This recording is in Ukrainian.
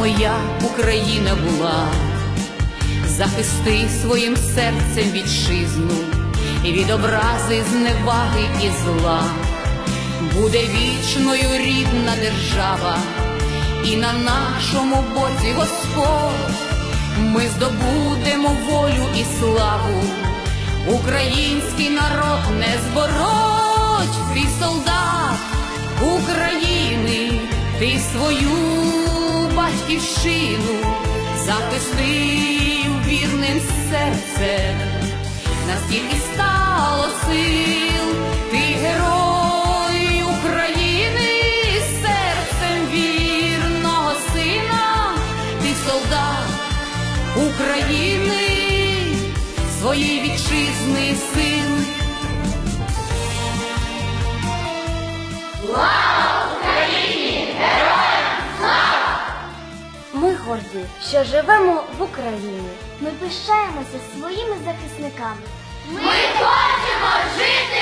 моя Україна була, захисти своїм серцем вітчизну від образи, зневаги і зла, буде вічною рідна держава, і на нашому боці Господь. Ми здобудемо волю і славу, український народ не збороть, Твій солдат України, ти свою батьківщину захистив вірним серцем, настільки стало сил, ти герой України, серцем вірного сина, ти солдат України, своєї вітчизни син. Ми що живемо в Україні. Ми пишаємося своїми захисниками. Ми хочемо жити!